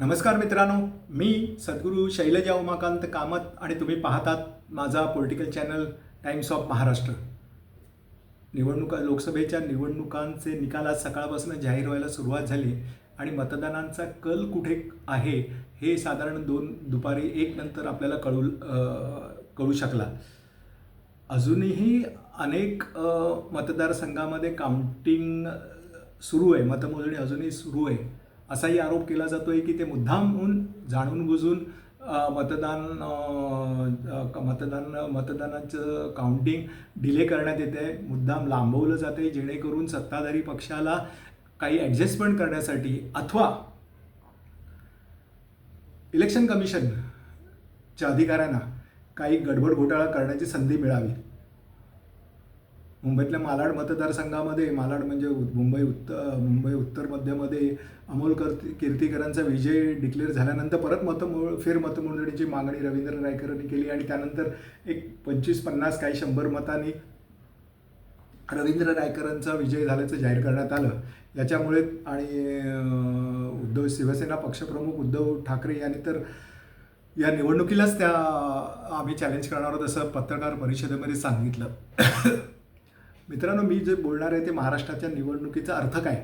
नमस्कार मित्रांनो मी सद्गुरू शैलजा उमाकांत कामत आणि तुम्ही पाहतात माझा political channel Times of Maharashtra निवडणुका लोकसभेच्या निवडणुकांचे निकाल आज सकाळपासून जाहीर व्हायला सुरुवात झाली आणि मतदानांचा कल कुठे आहे हे साधारण दोन दुपारी एक नंतर आपल्याला कळू कळू शकला. अजूनही अनेक मतदारसंघामध्ये काउंटिंग सुरू आहे मतमोजणी अजूनही सुरू आहे. असाही आरोप केला जातो आहे की ते मुद्दामहून जाणून बुजून मतदान मतदान मतदानाचं काउंटिंग डिले करण्यात येते आहे मुद्दाम लांबवलं जाते जेणेकरून सत्ताधारी पक्षाला काही ॲडजस्टमेंट करण्यासाठी अथवा इलेक्शन कमिशनच्या अधिकाऱ्यांना काही गडबड घोटाळा करण्याची संधी मिळावी. मुंबईतल्या मालाड मतदारसंघामध्ये मालाड म्हणजे उ- मुंबई उत्तर मुंबई उत्तर मध्यमध्ये अमोल कर कीर्तीकरांचा विजय डिक्लेअर झाल्यानंतर परत मतमोळ फेर मतमोजणीची मागणी रवींद्र रायकरांनी केली आणि त्यानंतर एक पंचवीस पन्नास काही शंभर मतांनी रवींद्र रायकरांचा विजय झाल्याचं जाहीर करण्यात आलं. याच्यामुळे आणि उद्धव शिवसेना पक्षप्रमुख उद्धव ठाकरे यांनी तर या निवडणुकीलाच त्या आम्ही चॅलेंज करणार आहोत असं पत्रकार परिषदेमध्ये सांगितलं. मित्रांनो मी जे बोलणार आहे ते महाराष्ट्राच्या निवडणुकीचा अर्थ काय?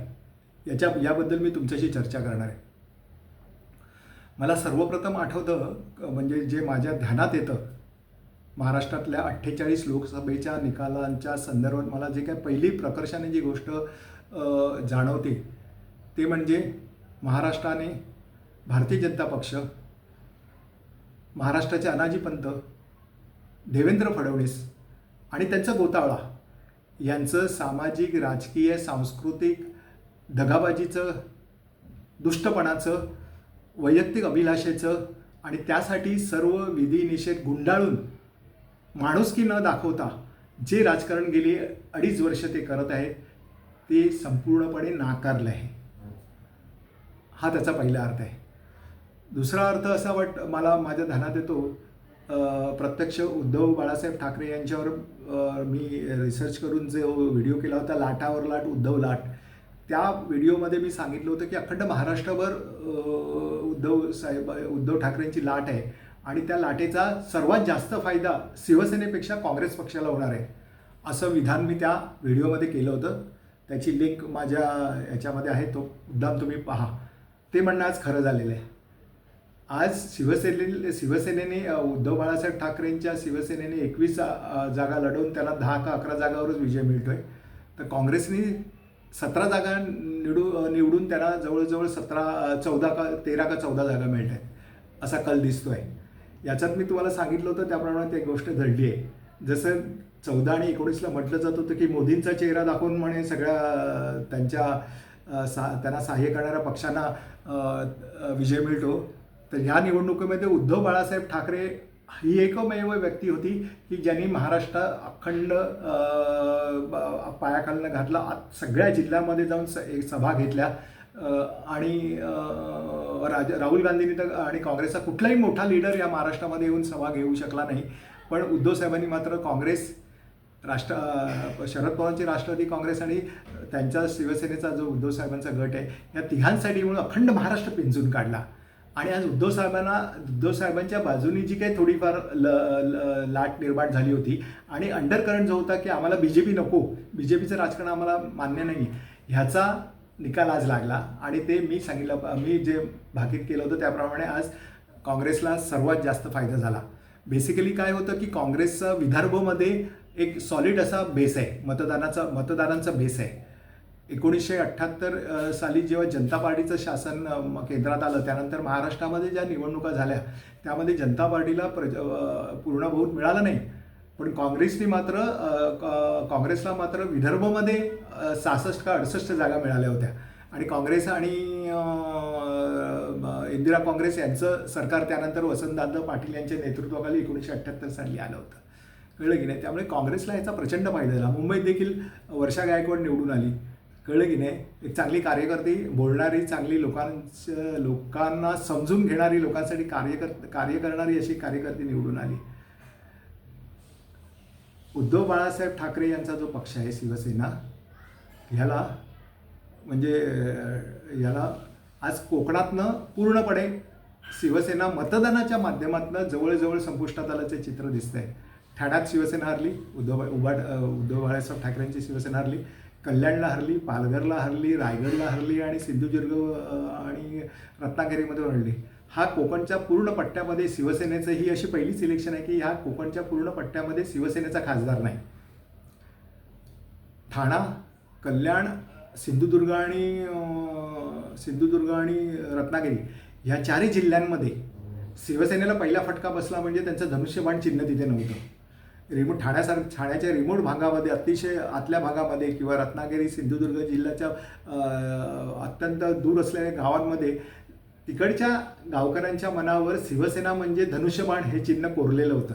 याच्या याबद्दल मी तुमच्याशी चर्चा करणार आहे. मला सर्वप्रथम आठवतं म्हणजे जे माझ्या ध्यानात येतं महाराष्ट्रातल्या अठ्ठेचाळीस लोकसभेच्या निकालांच्या संदर्भात मला जे काय पहिली प्रकर्षाने जी गोष्ट जाणवते ते म्हणजे महाराष्ट्राने भारतीय जनता पक्ष महाराष्ट्राचे अनाजी पंत देवेंद्र फडणवीस आणि त्यांचा गोतावळा यांचं सामाजिक राजकीय सांस्कृतिक दगाबाजीचं दुष्टपणाचं वैयक्तिक अभिलाषेचं आणि त्यासाठी सर्व विधी निषेध गुंडाळून माणुसकी न दाखवता जे राजकारण गेली अडीच वर्ष ते करत आहेत ते संपूर्णपणे नाकारलं आहे. हा त्याचा पहिला अर्थ आहे. दुसरा अर्थ असा वाट मला माझ्या ध्यानात येतो प्रत्यक्ष उद्धव बाळासाहेब ठाकरे यांच्यावर मी रिसर्च करून जो व्हिडिओ केला होता लाटावर लाट उद्धव लाट त्या व्हिडिओमध्ये मी सांगितलं होतं की अखंड महाराष्ट्रभर उद्धव साहेब उद्धव ठाकरेंची लाट आहे आणि त्या लाटेचा सर्वात जास्त फायदा शिवसेनेपेक्षा काँग्रेस पक्षाला होणार आहे असं विधान मी त्या व्हिडिओमध्ये केलं होतं. त्याची लिंक माझ्या याच्यामध्ये आहे तो मुद्दाम तुम्ही पहा. ते म्हणणं आज खरं झालेलं आहे. आज शिवसेने शिवसेनेने उद्धव बाळासाहेब ठाकरेंच्या शिवसेनेने एकवीस जागा लढवून त्याला दहा का अकरा जागावरच विजय मिळतोय. तर काँग्रेसने सतरा जागा निवडू निवडून त्याला जवळजवळ सतरा चौदा का तेरा का चौदा जागा मिळत आहेत असा कल दिसतोय. याच्यात मी तुम्हाला सांगितलं होतं त्याप्रमाणे ती गोष्ट घडली आहे. जसं चौदा आणि एकोणीसला म्हटलं जात होतं की मोदींचा चेहरा दाखवून म्हणे सगळ्या त्यांच्या सा त्यांना सहाय्य करणाऱ्या पक्षांना विजय मिळतो. तर ह्या निवडणुकीमध्ये उद्धव बाळासाहेब ठाकरे ही एकमेव व्यक्ती होती की ज्यांनी महाराष्ट्र अखंड पायाखालनं घातला. सगळ्या जिल्ह्यामध्ये जाऊन स एक सभा घेतल्या. आणि राज राहुल गांधींनी तर आणि काँग्रेसचा कुठलाही मोठा लीडर या महाराष्ट्रामध्ये येऊन सभा घेऊ शकला नाही. पण उद्धव साहेबांनी मात्र काँग्रेस राष्ट्र शरद पवारांची राष्ट्रवादी काँग्रेस आणि त्यांच्या शिवसेनेचा जो उद्धव साहेबांचा गट आहे या तिघांसाठी म्हणून अखंड महाराष्ट्र पिंजून काढला. आणि आज उद्धव साहेबांना उद्धव साहेबांच्या बाजूनी जी काही थोडीफार ल, ल, लाट निर्माण झाली होती आणि अंडर करंट जो होता की आम्हाला बी जे पी नको बी जे पीचं राजकारण आम्हाला मान्य नाही ह्याचा निकाल आज लागला. आणि ते मी सांगितलं मी जे भाकीत केलं होतं त्याप्रमाणे आज काँग्रेसला सर्वात जास्त फायदा झाला. बेसिकली काय होतं की काँग्रेसचा विदर्भमध्ये एक सॉलिड असा बेस आहे मतदानाचा मतदारांचा बेस आहे. एकोणीसशे अठ्ठ्याहत्तर साली जेव्हा जनता पार्टीचं शासन केंद्रात आलं त्यानंतर महाराष्ट्रामध्ये ज्या निवडणुका झाल्या त्यामध्ये जनता पार्टीला प्रज पूर्ण बहुत मिळालं नाही. पण काँग्रेसने मात्र काँग्रेसला मात्र विदर्भमध्ये सहासष्ट का अडुसष्ट जागा मिळाल्या होत्या. आणि काँग्रेस आणि इंदिरा काँग्रेस यांचं सरकार त्यानंतर वसंतदादा पाटील यांच्या नेतृत्वाखाली एकोणीसशे अठ्ठ्याहत्तर साली आलं होतं. कळलं की नाही? त्यामुळे काँग्रेसला याचा प्रचंड फायदा झाला. मुंबईत देखील वर्षा गायकवाड निवडून आली. कळलं की नाही? एक चांगली कार्यकर्ती बोलणारी चांगली लोकांच्या लोकांना समजून घेणारी लोकांसाठी कार्य कर कार्य करणारी अशी कार्यकर्ती निवडून आली. उद्धव बाळासाहेब ठाकरे यांचा जो पक्ष आहे शिवसेना ह्याला म्हणजे याला आज कोकणातनं पूर्णपणे शिवसेना मतदानाच्या माध्यमातून जवळजवळ संपुष्टात आल्याचं चित्र दिसतंय. ठाण्यात शिवसेना हरली उद्धव उभा उद्धव बाळासाहेब ठाकरेंची शिवसेना हरली. कल्याणला हरली पालघरला हरली रायगडला हरली आणि सिंधुदुर्ग आणि रत्नागिरीमध्ये हरली. हा कोकणच्या पूर्ण पट्ट्यामध्ये शिवसेनेचं ही अशी पहिलीच इलेक्शन आहे की ह्या कोकणच्या पूर्ण पट्ट्यामध्ये शिवसेनेचा खासदार नाही. ठाणा कल्याण सिंधुदुर्ग आणि सिंधुदुर्ग आणि रत्नागिरी ह्या चारही जिल्ह्यांमध्ये शिवसेनेला पहिला फटका बसला म्हणजे त्यांचं धनुष्यबाण चिन्ह तिथे नव्हतं. रिमोट ठाण्यासार ठाण्याच्या रिमोट भागामध्ये अतिशय आतल्या भागामध्ये किंवा रत्नागिरी सिंधुदुर्ग जिल्ह्याच्या अत्यंत दूर असलेल्या गावांमध्ये तिकडच्या गावकऱ्यांच्या मनावर शिवसेना म्हणजे धनुष्यबाण हे चिन्ह कोरलेलं होतं.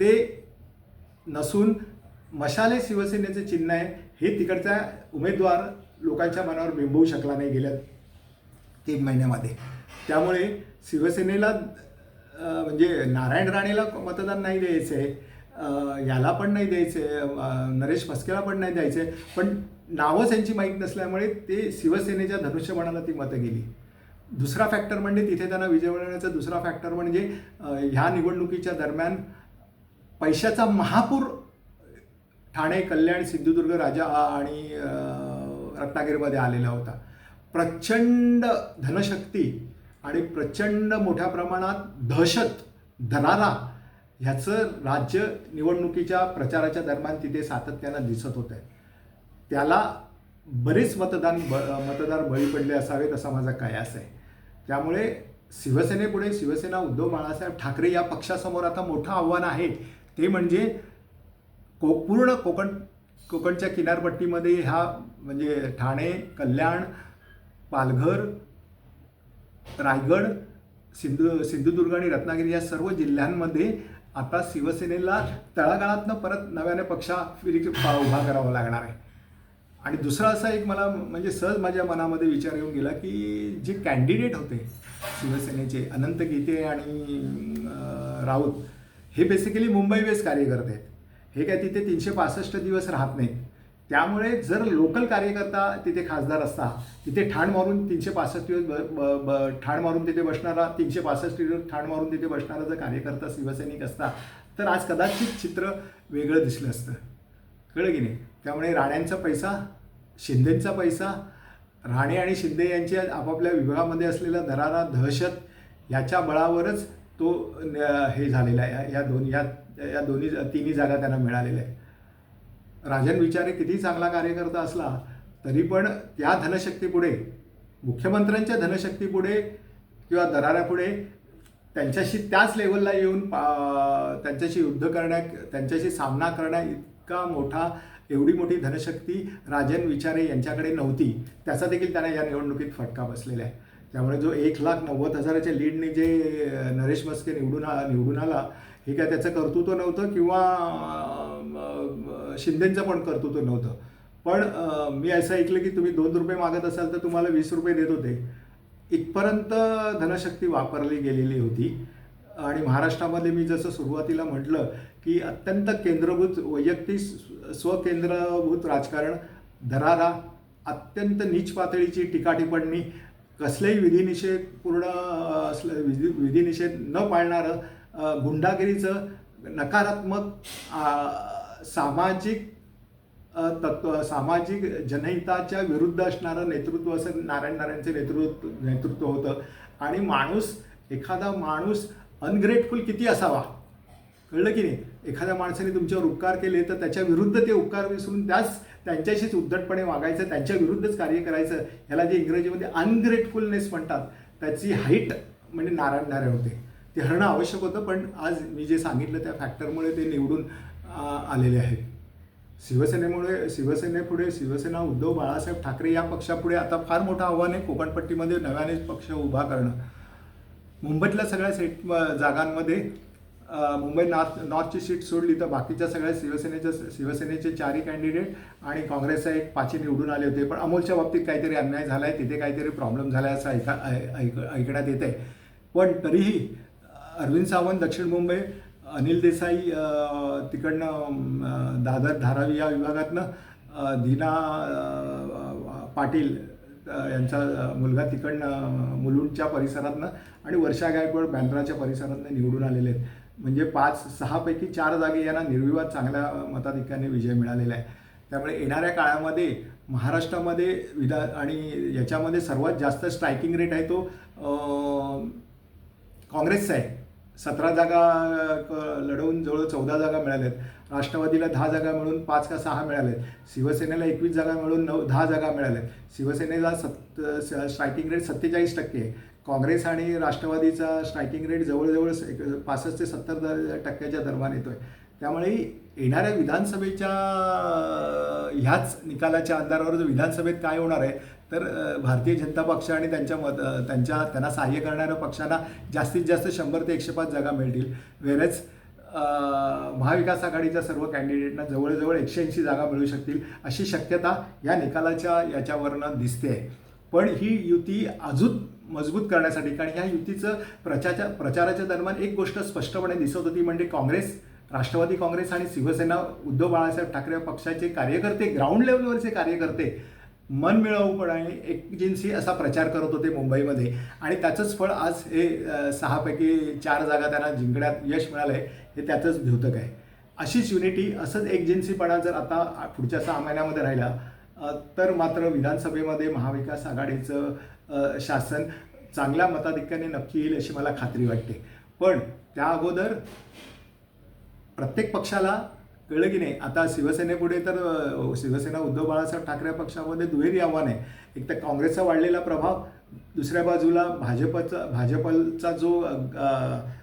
ते नसून मशाले शिवसेनेचे चिन्ह आहे हे तिकडचा उमेदवार लोकांच्या मनावर बिंबवू शकला नाही गेल्या तीन महिन्यामध्ये. त्यामुळे शिवसेनेला म्हणजे नारायण राणेला मतदान नाही द्यायचं आहे याला पण नाही द्यायचे नरेश फसकेला पण नाही द्यायचे. पण नावं यांची माहीत नसल्यामुळे ते शिवसेनेच्या धनुष्यबाणाला ती मतं गेली. दुसरा फॅक्टर म्हणजे तिथे त्यांना विजय मिळवण्याचा दुसरा फॅक्टर म्हणजे ह्या निवडणुकीच्या दरम्यान पैशाचा महापूर ठाणे कल्याण सिंधुदुर्ग राजा आणि रत्नागिरीमध्ये आलेला होता. प्रचंड धनशक्ती आणि प्रचंड मोठ्या प्रमाणात दहशत धनाला ह्याचं राज्य निवडणुकीच्या प्रचाराच्या दरम्यान तिथे सातत्यानं दिसत होतं. त्याला बरेच मतदान ब मतदार बळी पडले असावेत असा माझा कयास आहे. त्यामुळे शिवसेनेपुढे शिवसेना उद्धव बाळासाहेब ठाकरे या पक्षासमोर आता मोठं आव्हान आहे. ते म्हणजे को पूर्ण कोकण कोकणच्या किनारपट्टीमध्ये ह्या म्हणजे ठाणे कल्याण पालघर रायगड सिंधु सिंधुदुर्ग आणि रत्नागिरी या सर्व जिल्ह्यांमध्ये आता शिवसेनेला तळागाळातनं परत नव्याने पक्षा फिरी उभा करावा लागणार आहे. आणि दुसरा असा एक मला म्हणजे सहज माझ्या मनामध्ये विचार येऊन गेला की जे कॅन्डिडेट होते शिवसेनेचे अनंत गीते आणि राऊत हे बेसिकली मुंबई बेस कार्यकर्ते आहेत. हे काय तिथे तीनशे पासष्ट दिवस राहत नाहीत. त्यामुळे जर लोकल कार्यकर्ता तिथे खासदार असता तिथे ठाण मारून तीनशे पासष्ट दिवस ब, ब, ब ठाण मारून तिथे बसणारा तीनशे पासष्ट दिवस ठाण मारून तिथे बसणारा जर कार्यकर्ता शिवसैनिक असता तर आज कदाचित चित्र वेगळं दिसलं असतं. कळलं की नाही? त्यामुळे राण्यांचा पैसा शिंदेंचा पैसा राणे आणि शिंदे यांच्या आपापल्या विभागामध्ये असलेला दरारा दहशत याच्या बळावरच तो हे झालेला आहे. या दोन या या दोन्ही तिन्ही जागा त्यांना मिळालेल्या आहे राजन विचारे किती चांगला कार्यकर्ता असला तरी पण त्या धनशक्तीपुढे मुख्यमंत्र्यांच्या धनशक्तीपुढे किंवा दराऱ्यापुढे त्यांच्याशी त्याच लेवलला येऊन त्यांच्याशी युद्ध करण्या त्यांच्याशी सामना करण्या इतका मोठा एवढी मोठी धनशक्ती राजन विचारे यांच्याकडे नव्हती. त्याचा देखील त्यांना या निवडणुकीत फटका बसलेला आहे. त्यामुळे जो एक लाख नव्वद हजाराच्या लीडने जे नरेश मस्के निवडून आ निवडून आला हे काय त्याचं कर्तृत्व नव्हतं किंवा अं, शिंदेचं पण कर्तृत्व नव्हतं. पण मी असं ऐकलं की तुम्ही दोन रुपये मागत असाल तर तुम्हाला वीस रुपये देत होते. इथपर्यंत धनशक्ती वापरली गेलेली होती. आणि महाराष्ट्रामध्ये मी जसं सुरुवातीला म्हटलं की अत्यंत केंद्रभूत वैयक्तिक स्वकेंद्रभूत राजकारण दरारा अत्यंत नीच पातळीची टीकाटिप्पणी कसलेही विधिनिषेध पूर्ण असलं विधी विधिनिषेध न पाळणारं गुंडागिरीचं नकारात्मक सामाजिक तत्व सामाजिक जनहिताच्या विरुद्ध असणारं नेतृत्व असं नारायण नारायणचं नेतृत्व नेतृत्व होतं. आणि माणूस एखादा माणूस अनग्रेटफुल किती असावा? कळलं की नाही? एखाद्या माणसाने तुमच्यावर उपकार केले तर त्याच्या विरुद्ध ते उपकार विसरून त्याच त्यांच्याशीच उद्धटपणे वागायचं त्यांच्या विरुद्धच कार्य करायचं ह्याला जे इंग्रजीमध्ये अनग्रेटफुलनेस म्हणतात त्याची हाईट म्हणजे नारायण नारायण होते. ते हरणं आवश्यक होतं पण आज मी जे सांगितलं त्या फॅक्टरमुळे ते निवडून आलेले आहेत. शिवसेनेमुळे शिवसेनेपुढे शिवसेना उद्धव बाळासाहेब ठाकरे या पक्षापुढे आता फार मोठं आव्हान आहे कोकणपट्टीमध्ये नव्याने पक्ष उभा करणं. मुंबईतल्या सगळ्या सीट जागांमध्ये मुंबई नॉर्थ नॉर्थची सीट सोडली तर बाकीच्या सगळ्या शिवसेनेच्या शिवसेनेचे चारही कॅन्डिडेट आणि काँग्रेसचा एक पाचही निवडून आले होते. पण अमोलच्या बाबतीत काहीतरी अन्याय झाला आहे तिथे काहीतरी प्रॉब्लेम झाला आहे असं ऐका ऐ- ऐक ऐकण्यात येत आहे पण तरीही अरविंद सावंत दक्षिण मुंबई अनिल देसाई तिकडनं दादर धारावी या विभागातनं दीना पाटील यांचा मुलगा तिकडनं मुलुंडच्या परिसरातनं आणि वर्षा गायकवाड बँड्राच्या परिसरातनं निवडून आलेले आहेत. म्हणजे पाच सहापैकी चार जागी यांना निर्विवाद चांगल्या अ, मताधिक्याने विजय मिळालेला आहे. त्यामुळे येणाऱ्या काळामध्ये महाराष्ट्रामध्ये विधा आणि याच्यामध्ये सर्वात जास्त स्ट्रायकिंग रेट आहे तो काँग्रेसचा आहे. सतरा जागा लढवून जवळ चौदा जागा मिळाल्या आहेत राष्ट्रवादीला दहा जागा मिळून पाच का सहा मिळाल्यात. शिवसेनेला एकवीस जागा मिळून नऊ दहा जागा मिळाल्यात. शिवसेनेला सत्त स्ट्रायकिंग रेट सत्तेचाळीस टक्के. आहे काँग्रेस आणि राष्ट्रवादीचा स्ट्रायकिंग रेट जवळजवळ एक पासष्ट ते सत्तर टक्क्याच्या दरम्यान आहे त्यामुळे येणाऱ्या विधानसभेच्या ह्याच निकालाच्या आधारावर जो विधानसभेत काय होणार आहे? तर भारतीय जनता पक्ष आणि त्यांच्या मत त्यांच्या त्यांना सहाय्य करणाऱ्या पक्षांना जास्तीत जास्त शंभर ते एकशे पाच जागा मिळतील. वेरच महाविकास आघाडीच्या सर्व कॅन्डिडेटना जवळजवळ एकशे ऐंशी जागा मिळू शकतील अशी शक्यता या निकालाच्या याच्यावरनं दिसते. आहे पण ही युती अजून मजबूत करण्यासाठी कारण ह्या युतीचं प्रचाच्या प्रचाराच्या दरम्यान एक गोष्ट स्पष्टपणे दिसत होती म्हणजे काँग्रेस राष्ट्रवादी काँग्रेस आणि शिवसेना उद्धव बाळासाहेब ठाकरे पक्षाचे कार्यकर्ते ग्राउंड लेवलवरचे कार्यकर्ते मनमिळाऊपणाने एक जिन्सी असा प्रचार करत होते मुंबईमध्ये. आणि त्याचंच फळ आज हे सहापैकी चार जागा त्यांना जिंकण्यात यश मिळालं आहे हे त्याचंच द्योतक आहे. अशीच युनिटी असंच एक जिन्सीपणा जर आता पुढच्या सहा महिन्यामध्ये राहिला तर मात्र विधानसभेमध्ये महाविकास आघाडीचं शासन चांगल्या मताधिक्याने नक्की येईल अशी मला खात्री वाटते. पण त्या अगोदर प्रत्येक पक्षाला कळलं की नाही? आता शिवसेनेपुढे तर शिवसेना उद्धव बाळासाहेब ठाकरे पक्षामध्ये दुहेरी आव्हान आहे. एक तर काँग्रेसचा वाढलेला प्रभाव दुसऱ्या बाजूला भाजपचा भाजपचा जो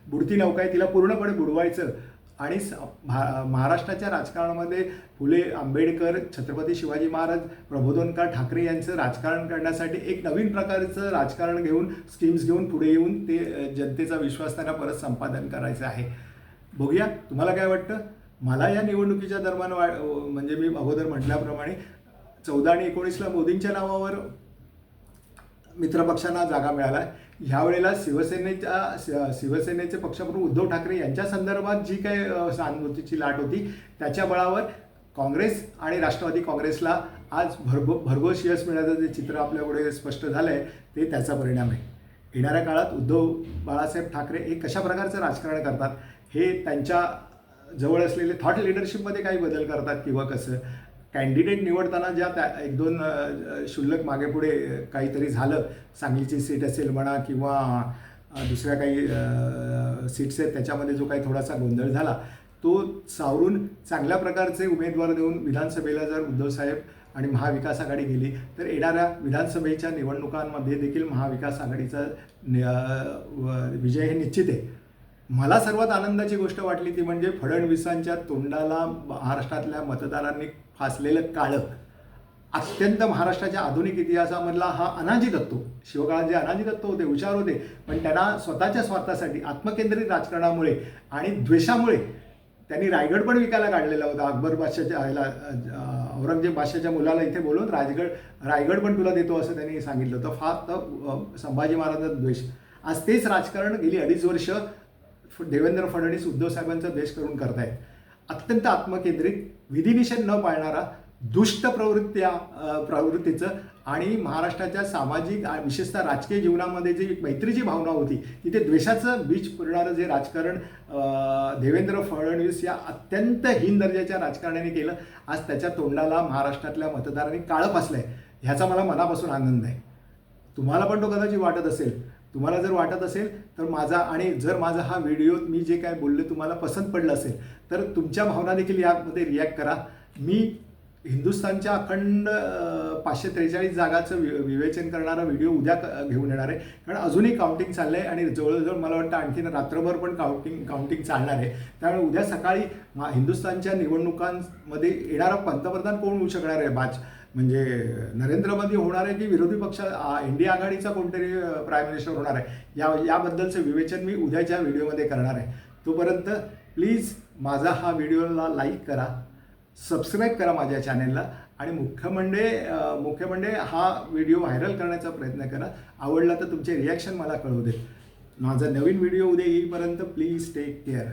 बुडती नौका आहे तिला पूर्णपणे बुडवायचं आणि भा महाराष्ट्राच्या राजकारणामध्ये फुले आंबेडकर छत्रपती शिवाजी महाराज प्रबोधनकार ठाकरे यांचं राजकारण करण्यासाठी एक नवीन प्रकारचं राजकारण घेऊन स्कीम्स घेऊन पुढे येऊन ते जनतेचा विश्वास त्यांना परत संपादन करायचं आहे. बघूया तुम्हाला काय वाटतं? मला या निवडणुकीच्या दरम्यान वा म्हणजे मी अगोदर म्हटल्याप्रमाणे चौदा आणि एकोणीसला मोदींच्या नावावर मित्रपक्षांना जागा मिळाला. ह्या वेळेला शिवसेनेच्या शिवसेनेचे पक्षप्रमुख उद्धव ठाकरे यांच्या संदर्भात जी काही सहानुभूतीची लाट होती त्याच्या बळावर काँग्रेस आणि राष्ट्रवादी काँग्रेसला आज भरभो भरघोस यश मिळालं. जे चित्र आपल्यापुढे स्पष्ट झालं आहे ते त्याचा परिणाम आहे. येणाऱ्या काळात उद्धव बाळासाहेब ठाकरे हे कशा प्रकारचं राजकारण करतात हे त्यांच्या जवळ असलेले थॉट लिडरशिपमध्ये काही बदल करतात किंवा कसं? कॅन्डिडेट निवडताना ज्या त्या एक दोन शुल्लक मागेपुढे काहीतरी झालं सांगलीची सीट असेल म्हणा किंवा दुसऱ्या काही सीट्स आहेत त्याच्यामध्ये जो काही थोडासा गोंधळ झाला तो सावरून चांगल्या प्रकारचे उमेदवार देऊन विधानसभेला जर उद्धव साहेब आणि महाविकास आघाडी गेली तर येणाऱ्या विधानसभेच्या निवडणुकांमध्ये देखील महाविकास आघाडीचा व- विजय हे निश्चित आहे. मला सर्वात आनंदाची गोष्ट वाटली ती म्हणजे फडणवीसांच्या तोंडाला महाराष्ट्रातल्या मतदारांनी फासलेलं काळं. अत्यंत महाराष्ट्राच्या आधुनिक इतिहासामधला हा अनाजी दत्तो. शिवकाळात जे अनाजी दत्तो होते हुशार होते पण त्यांना स्वतःच्या स्वार्थासाठी आत्मकेंद्रित राजकारणामुळे आणि द्वेषामुळे त्यांनी रायगड पण विकायला काढलेला होता. अकबर बादशाच्या ह्याला औरंगजेब बादशाच्या मुलाला इथे बोलून राजगड रायगड पण तुला देतो असं त्यांनी सांगितलं होतं. फार संभाजी महाराजांचा द्वेष. आज तेच राजकारण गेली अडीच वर्ष देवेंद्र फडणवीस उद्धव साहेबांचा द्वेष करून करतायत. अत्यंत आत्मकेंद्रित विधिनिषेध न पाळणारा दुष्ट प्रवृत्त्या प्रवृत्तीचं आणि महाराष्ट्राच्या सामाजिक आणि विशेषतः राजकीय जीवनामध्ये जी मैत्रीची भावना होती तिथे द्वेषाचं बीज पुरणारं जे राजकारण देवेंद्र फडणवीस या अत्यंत हीन दर्जाच्या राजकारण्याने केलं आज त्याच्या तोंडाला महाराष्ट्रातल्या मतदारांनी काळं फासलंय ह्याचा मला मनापासून आनंद आहे. तुम्हाला पण तो कदाचित वाटत असेल तुम्हाला जर वाटत असेल तर माझा आणि जर माझा हा व्हिडिओ मी जे काय बोलले तुम्हाला पसंत पडलं असेल तर तुमच्या भावना देखील यामध्ये रिॲक्ट करा. मी हिंदुस्थानच्या अखंड पाचशे त्रेचाळीस जागाचं वि विवेचन करणारा व्हिडिओ उद्या घेऊन येणार आहे. कारण अजूनही काउंटिंग चाललं आहे आणि जवळजवळ मला वाटतं आणखीन रात्रभर पण काउंटिंग काउंटिंग चालणार आहे. त्यामुळे उद्या सकाळी मा हिंदुस्थानच्या निवडणुकांमध्ये येणारा पंतप्रधान कोण होऊ शकणार आहे? बाच म्हणजे नरेंद्र मोदी होणार आहे की विरोधी पक्ष इंडिया आघाडीचा कोणतरी प्राईम मिनिस्टर होणार आहे? या याबद्दलचं विवेचन मी उद्याच्या व्हिडिओमध्ये करणार आहे. तोपर्यंत प्लीज माझा हा व्हिडिओला लाईक करा. सबस्क्राईब करा माझ्या चॅनेलला आणि मुख्य म्हणजे मुख्य म्हणजे हा व्हिडिओ व्हायरल करण्याचा प्रयत्न करा. आवडला तर तुमचे रिॲक्शन मला कळवू दे. माझा नवीन व्हिडिओ उद्या येईपर्यंत प्लीज टेक केअर